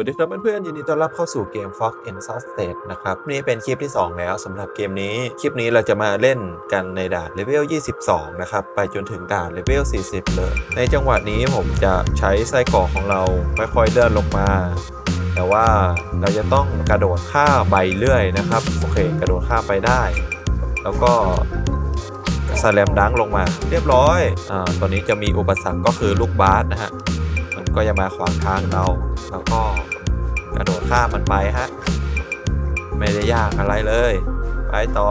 สวัสดีครับเพื่อนๆยินดีต้อนรับเข้าสู่เกม Fox e n s a State นะครับนี่เป็นคลิปที่ 2 แล้วสำหรับเกมนี้ คลิปนี้เราจะมาเล่นกันในด่านเลเวล 22 นะครับ ไปจนถึงด่านเลเวล 40 เลย ในจังหวะนี้ผมจะใช้ไส้กรอกของเราค่อยๆเลื่อนลงมา แต่ว่าเราจะต้องกระโดดข้าใบเลื่อยนะครับ โอเค กระโดดข้าไปได้ แล้วก็สแลมดังลงมา เรียบร้อยอ่าตอนนี้จะมีอุปสรรคก็คือลูกบาสนะฮะมันก็จะมาขวางทางเราแล้วก็ ข้ามมันไปฮะ ไม่ได้ยากอะไรเลย ไปต่อ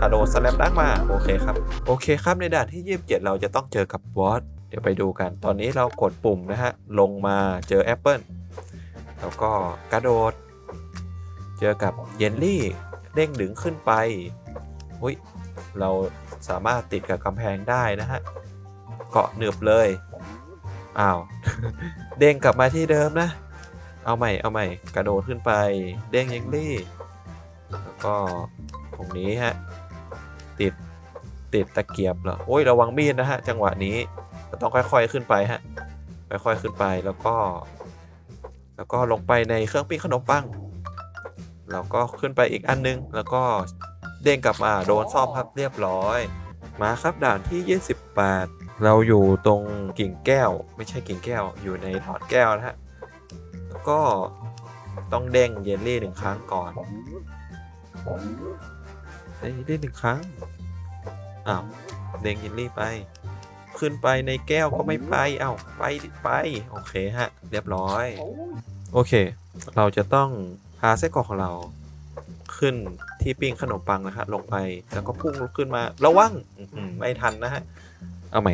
กระโดดสแลมดังมา โอเคครับ โอเคครับในด่านที่ 27 เราจะต้องเจอกับบอส เดี๋ยวไปดูกัน ตอนนี้เรากดปุ่มนะฮะ ลงมาเจอแอปเปิลแล้วก็กระโดด เจอกับเยนลี่ เด้งดึงขึ้นไป อุ้ย เราสามารถติดกับกำแพงได้นะฮะ เกาะหนึบเลย อ้าว เด้งกลับมาที่เดิมนะ เอาใหม่เอาใหม่กระโดดขึ้นไปเด้งยังลี่ แล้วก็ตรงนี้ฮะติดติดตะเกียบเหรอโอ้ยระวังมีดนะฮะจังหวะนี้ต้องค่อยๆขึ้นไปฮะค่อยๆขึ้นไปแล้วก็ แล้วก็ลงไปในเครื่องปิ้งขนมปังแล้วก็ขึ้นไปอีกอันนึง แล้วก็เด้งกลับมาโดนซ่อมครับเรียบร้อย มาครับด่านที่ 28 เราอยู่ตรงกิ่งแก้ว ไม่ใช่กิ่งแก้ว อยู่ในหลอดแก้วนะฮะ ก็ต้องเด้งเยลลี่หนึ่งครั้งก่อนเด้งเยลลี่หนึ่งครั้ง อ้าว เด้งเยลลี่ไป ขึ้นไปในแก้วก็ไม่ไป เอ้า ไปไป โอเคฮะ เรียบร้อย โอเค เราจะต้องพาไส้กรอกของเราขึ้นที่ปิ้งขนมปังนะฮะลงไปแล้วก็พุ่งขึ้นมา ระวังไม่ทันนะฮะ เอาใหม่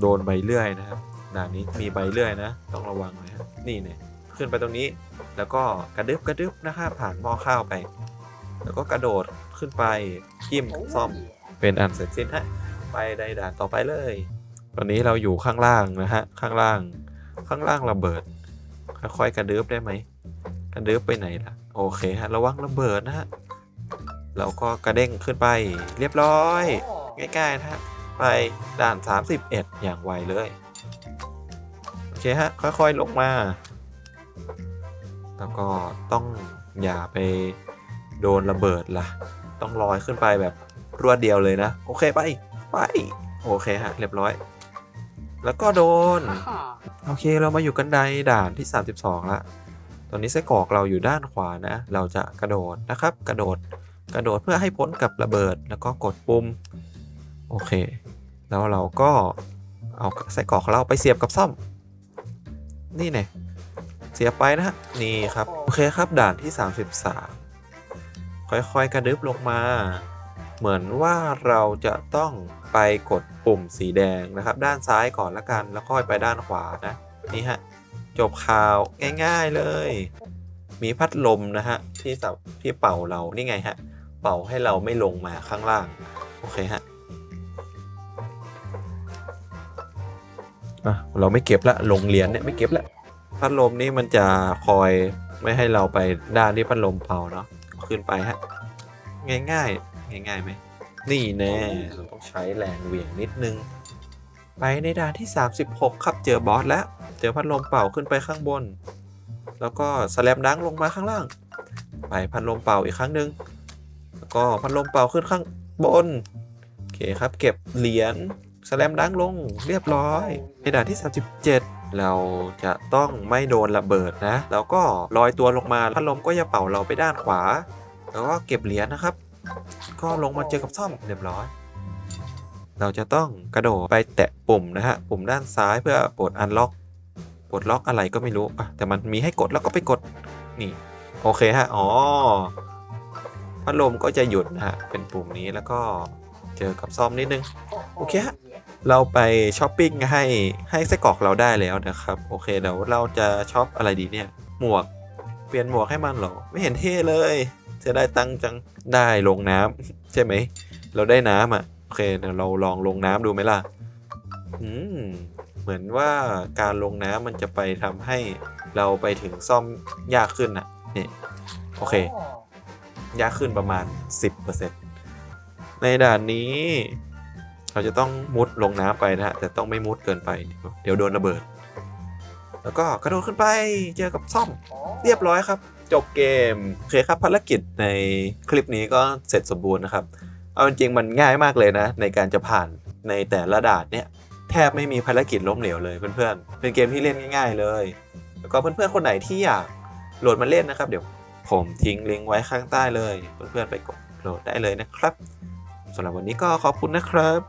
โดนใบเลื่อยนะครับ ด่านนี้มีใบเลื่อยนะ ต้องระวังเลยครับนี่เนี่ยขึ้นไปตรงนี้ แล้วก็กระดึบกระดึบนะครับผ่านหม้อข้าวไป แล้วก็กระโดดขึ้นไปจิ้มซ่อมเป็นอันเสร็จสิ้นฮะไปในด่านต่อไปเลย ตอนนี้เราอยู่ข้างล่างนะฮะข้างล่าง ข้างล่างระเบิด ค่อยๆกระดึบได้ไหมกระดึบไปไหนล่ะโอเคฮะระวังระเบิดนะฮะเราก็กระเด้งขึ้นไป เรียบร้อย ง่ายๆนะฮะไปด่าน 31 อย่างไวเลย เคฮะ ค่อยๆลงมา แล้วก็ต้องอย่าไปโดนระเบิดล่ะ ต้องลอยขึ้นไปแบบรวดเดียวเลยนะ โอเคไป ไป โอเคฮะ เรียบร้อย แล้วก็โดน โอเคเรามาอยู่กันในด่านที่ 32 ละ ตอนนี้ไส้กรอกเราอยู่ด้านขวานะ เราจะกระโดดนะครับ กระโดด กระโดดเพื่อให้พ้นกับระเบิด แล้วก็กดปุ่ม โอเค แล้วเราก็เอาไส้กรอกของเราไปเสียบกับซ่อม นี่ไงเสียไปนะฮะนี่ครับ โอเคครับด่านที่ 33 ค่อยๆ กระดึบลงมา เหมือนว่าเราจะต้องไปกดปุ่มสีแดงนะครับ ด้านซ้ายก่อนละกันแล้วค่อยไปด้านขวานะ นี่ฮะ จบข่าวง่ายๆเลย มีพัดลมนะฮะที่สับที่เป่าเรานี่ไงฮะ เป่าให้เราไม่ลงมาข้างล่าง โอเคฮะ อะเราไม่เก็บละลงเหรียญเนี่ยไม่เก็บละพัดลมนี่มันจะคอยไม่ให้เราไปด้านที่พัดลมเป่าเนาะขึ้นไปฮะง่ายๆง่ายๆไหมนี่แน่เราต้องใช้แรงเหวี่ยงนิดนึง ไปในด่านที่ 36 ครับเจอบอสแล้ว เจอพัดลมเป่าขึ้นไปข้างบน แล้วก็สแลมดังลงมาข้างล่าง ไปพัดลมเป่าอีกครั้งหนึ่งแล้วก็พัดลมเป่าขึ้นข้างบนโอเคครับเก็บเหรียญ สแลมดังลงเรียบร้อยในด่านที่ 37 เราจะต้องไม่โดนระเบิดนะ แล้วก็ลอยตัวลงมาพัดลมก็จะเป่าเราไปด้านขวา แล้วก็เก็บเหรียญนะครับ ก็ลงมาเจอกับซ่อมเรียบร้อย เราจะต้องกระโดดไปแตะปุ่มนะฮะปุ่มด้านซ้ายเพื่อปลดอันล็อกปลดล็อกอะไรก็ไม่รู้อะแต่มันมีให้กดแล้วก็ไปกดนี่โอเคฮะอ๋อพัดลมก็จะหยุดนะฮะเป็นปุ่มนี้แล้วก็เจอกับซ่อมนิดนึง โอเคฮะเราไปช้อปปิ้งให้ให้ไส้กรอกเราได้แล้วนะครับ โอเคเดี๋ยวเราจะช็อปอะไรดีเนี่ย หมวก เปลี่ยนหมวกให้มันเหรอ ไม่เห็นเท่เลยจะได้ตังค์จังได้ลงน้ำใช่ไหม เราได้น้ำอะ โอเคเดี๋ยวเราลองลงน้ำดูไหมล่ะ อืม เหมือนว่าการลงน้ำมันจะไปทำให้เราไปถึงซ่อมยากขึ้นอะ นี่ โอเค ยากขึ้นประมาณ 10%ในด่านนี้ เราจะต้องมุดลงน้ำไปนะฮะแต่ต้องไม่มุดเกินไปเดี๋ยวโดนระเบิด แล้วก็กระโดดขึ้นไปเจอกับซ่อมเรียบร้อยครับ จบเกมโอเคครับภารกิจในคลิปนี้ก็เสร็จสมบูรณ์นะครับ เอาจริงๆมันง่ายมากเลยนะ ในการจะผ่านในแต่ละด่านเนี่ยแทบไม่มีภารกิจล้มเหลวเลยเพื่อนๆ เป็นเกมที่เล่นง่ายๆเลย แล้วก็เพื่อนๆคนไหนที่อยากโหลดมาเล่นนะครับ เดี๋ยวผมทิ้งลิงก์ไว้ข้างใต้เลย เพื่อนๆไปกดโหลดได้เลยนะครับสำหรับวันนี้ก็ขอบคุณนะครับ